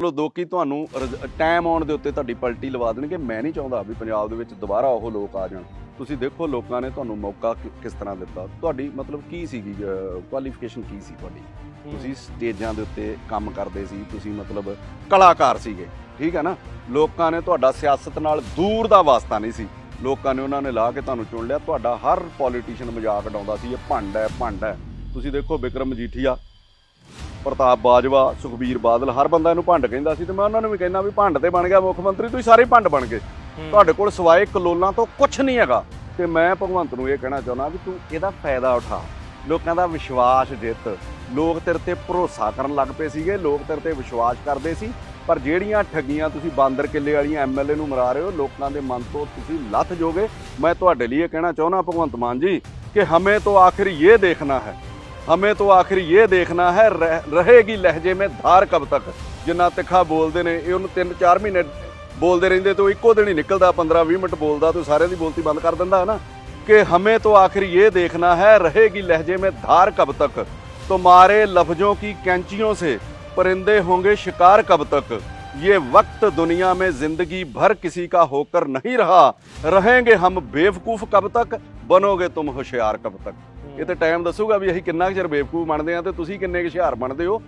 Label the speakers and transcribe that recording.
Speaker 1: ਲੋ ਦੋਕੀ ਤੁਹਾਨੂੰ ਟਾਈਮ ਆਉਣ ਦੇ ਉੱਤੇ ਤੁਹਾਡੀ ਪਲਟੀ ਲਵਾ ਦੇਣਗੇ। ਮੈਂ ਨਹੀਂ ਚਾਹੁੰਦਾ ਵੀ ਪੰਜਾਬ ਦੇ ਵਿੱਚ ਦੁਬਾਰਾ ਉਹ ਲੋਕ ਆ ਜਾਣ। ਤੁਸੀਂ ਦੇਖੋ ਲੋਕਾਂ ਨੇ ਤੁਹਾਨੂੰ ਮੌਕਾ ਕਿਸ ਤਰ੍ਹਾਂ ਦਿੱਤਾ। ਤੁਹਾਡੀ ਮਤਲਬ ਕੀ ਸੀਗੀ ਕੁਆਲੀਫਿਕੇਸ਼ਨ ਕੀ ਸੀ ਤੁਹਾਡੀ? ਤੁਸੀਂ ਸਟੇਜਾਂ ਦੇ ਉੱਤੇ ਕੰਮ ਕਰਦੇ ਸੀ ਤੁਸੀਂ ਮਤਲਬ ਕਲਾਕਾਰ ਸੀਗੇ। ਠੀਕ ਹੈ ਨਾ? ਲੋਕਾਂ ਨੇ ਤੁਹਾਡਾ ਸਿਆਸਤ ਨਾਲ ਦੂਰ ਦਾ ਵਾਸਤਾ ਨਹੀਂ ਸੀ। ਲੋਕਾਂ ਨੇ ਉਹਨਾਂ ਨੇ ਲਾ ਕੇ ਤੁਹਾਨੂੰ ਚੁਣ ਲਿਆ। ਤੁਹਾਡਾ ਹਰ ਪੋਲੀਟੀਸ਼ੀਅਨ ਮਜ਼ਾਕ ਉਡਾਉਂਦਾ ਸੀ ਇਹ ਭੰਡ ਹੈ ਭੰਡ ਹੈ। ਤੁਸੀਂ ਦੇਖੋ ਵਿਕਰਮ ਮਜੀਠੀਆ ਪ੍ਰਤਾਪ ਬਾਜਵਾ ਸੁਖਬੀਰ ਬਾਦਲ ਹਰ ਬੰਦਾ ਇਹਨੂੰ ਭੰਡ ਕਹਿੰਦਾ ਸੀ ਤੇ ਮੈਂ ਉਹਨਾਂ ਨੂੰ ਵੀ ਕਹਿੰਦਾ ਵੀ ਭੰਡ ਤੇ ਬਣ ਗਿਆ ਮੁੱਖ ਮੰਤਰੀ ਤੁਸੀਂ ਸਾਰੇ ਭੰਡ ਬਣ ਗਏ। ਤੁਹਾਡੇ ਕੋਲ ਸਵਾਏ ਕਲੋਲਾਂ ਤੋਂ ਕੁਝ ਨਹੀਂ ਹੈਗਾ। ਤੇ ਮੈਂ ਭਗਵੰਤ ਨੂੰ ਇਹ ਕਹਿਣਾ ਚਾਹੁੰਦਾ ਵੀ ਤੂੰ ਇਹਦਾ ਫਾਇਦਾ ਉਠਾ। ਲੋਕਾਂ ਦਾ ਵਿਸ਼ਵਾਸ ਜਿੱਤ। ਲੋਕ ਤੇਰੇ ਤੇ ਭਰੋਸਾ ਕਰਨ ਲੱਗ ਪਏ ਸੀਗੇ ਲੋਕ ਤੇਰੇ ਤੇ ਵਿਸ਼ਵਾਸ ਕਰਦੇ ਸੀ। ਪਰ ਜਿਹੜੀਆਂ ਠੱਗੀਆਂ ਤੁਸੀਂ ਬਾਂਦਰ ਕਿੱਲੇ ਵਾਲੀਆਂ ਐਮਐਲਏ ਨੂੰ ਮਰਾ ਰਹੇ ਹੋ ਲੋਕਾਂ ਦੇ ਮਨ ਤੋਂ ਤੁਸੀਂ ਲੱਥ ਜੋਗੇ ਮੈਂ ਤੁਹਾਡੇ ਲਈ ਇਹ ਕਹਿਣਾ ਚਾਹੁੰਦਾ ਭਗਵੰਤ ਮਾਨ ਜੀ ਕਿ ਹਮੇ ਤੋਂ ਆਖਿਰ ਇਹ ਦੇਖਣਾ ਹੈ ਹਮੇ ਤੋਂ ਆਖਿਰ ਇਹ ਦੇਖਣਾ ਹੈ ਰਹਿ- ਰਹੇਗੀ ਲਹਿਜੇ ਮੇਂ ਧਾਰ ਕਬ ਤੱਕ ਜਿੰਨਾ ਤਿੱਖਾ ਬੋਲਦੇ ਨੇ ਇਹ ਉਹਨੂੰ 3-4 ਮਹੀਨੇ ਬੋਲਦੇ ਰਹਿੰਦੇ ਤੇ ਉਹ ਇੱਕੋ ਦਿਨ ਹੀ ਨਿਕਲਦਾ 15-20 ਮਿੰਟ ਬੋਲਦਾ ਤੇ ਸਾਰਿਆਂ ਦੀ ਬੋਲਤੀ ਬੰਦ ਕਰ ਦਿੰਦਾ ਹੈ ਨਾ कि हमें तो आखिर ये देखना है रहेगी लहजे में धार कब तक तुम्हारे लफ्जों की कैंचियों से परिंदे होंगे शिकार कब तक ये वक्त दुनिया में जिंदगी भर किसी का होकर नहीं रहा रहेंगे हम बेवकूफ कब तक ਬਣੋਗੇ ਤੁਮ ਹੁਸ਼ਿਆਰ ਕਬ ਤੱਕ? ਇਹ ਤੇ ਟਾਈਮ ਦੱਸੂਗਾ ਵੀ ਅਸੀਂ ਕਿੰਨਾ ਕੁ ਚਿਰ ਬੇਵਕੂ ਬਣਦੇ ਆ ਤੇ ਤੁਸੀਂ ਕਿੰਨੇ ਕੁ ਹੁਸ਼ਿਆਰ ਬਣਦੇ ਹੋ।